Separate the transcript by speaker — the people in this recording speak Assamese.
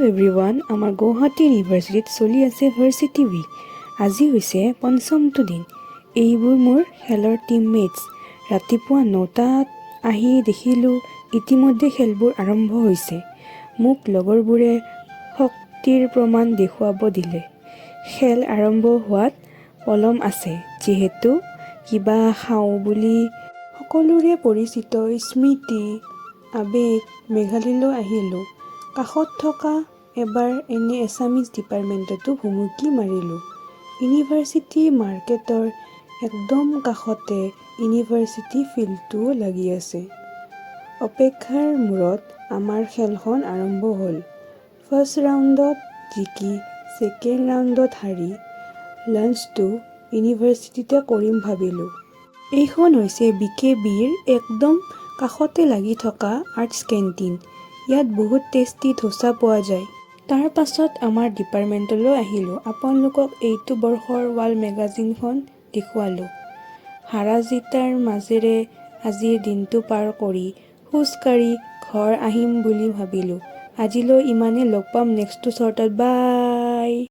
Speaker 1: হেল্ল' এভৰিৱান আমাৰ গুৱাহাটী ইউনিভাৰ্চিটিত চলি আছে ভাৰ্চিটি উইক আজি হৈছে পঞ্চমটো দিন এইবোৰ মোৰ খেলৰ টিমমেটছ ৰাতিপুৱা নটাত আহি দেখিলোঁ ইতিমধ্যে খেলবোৰ আৰম্ভ হৈছে মোক লগৰবোৰে শক্তিৰ প্ৰমাণ দেখুৱাব দিলে খেল আৰম্ভ হোৱাত পলম আছে যিহেতু কিবা খাওঁ বুলি সকলোৰে পৰিচিত স্মৃতি আৱেগ মেঘালয়লৈ আহিলোঁ কাষত থকা এবাৰ এনে এছামিজ ডিপাৰ্টমেণ্টতো ভুমুকি মাৰিলোঁ। ইউনিভাৰ্চিটি মাৰ্কেটৰ একদম কাষতে ইউনিভাৰ্চিটি ফিল্ডটোও লাগি আছে। অপেক্ষাৰ মূৰত আমাৰ খেলখন আৰম্ভ হ'ল। ফাৰ্ষ্ট ৰাউণ্ডত জিকি ছেকেণ্ড ৰাউণ্ডত হাৰি লাঞ্চটো ইউনিভাৰ্চিটিতে কৰিম ভাবিলোঁ। এইখন হৈছে বি কে বিৰ একদম কাষতে লাগি থকা আৰ্টছ কেণ্টিন। ইয়াত বহুত টেষ্টি ধোচা পোৱা যায়। তাৰ পাছত আমাৰ ডিপাৰ্টমেণ্টলৈ আহিলোঁ। আপোনালোকক এইটো বৰ্ষৰ ৱাল মেগাজিনখন দেখুৱালোঁ। হাৰা জিতাৰ মাজেৰে আজিৰ দিনটো পাৰ কৰি খোজকাঢ়ি ঘৰ আহিম বুলি ভাবিলোঁ। আজিলৈ ইমানেই লগ পাম নেক্সটটো শ্বৰ্টত বাই!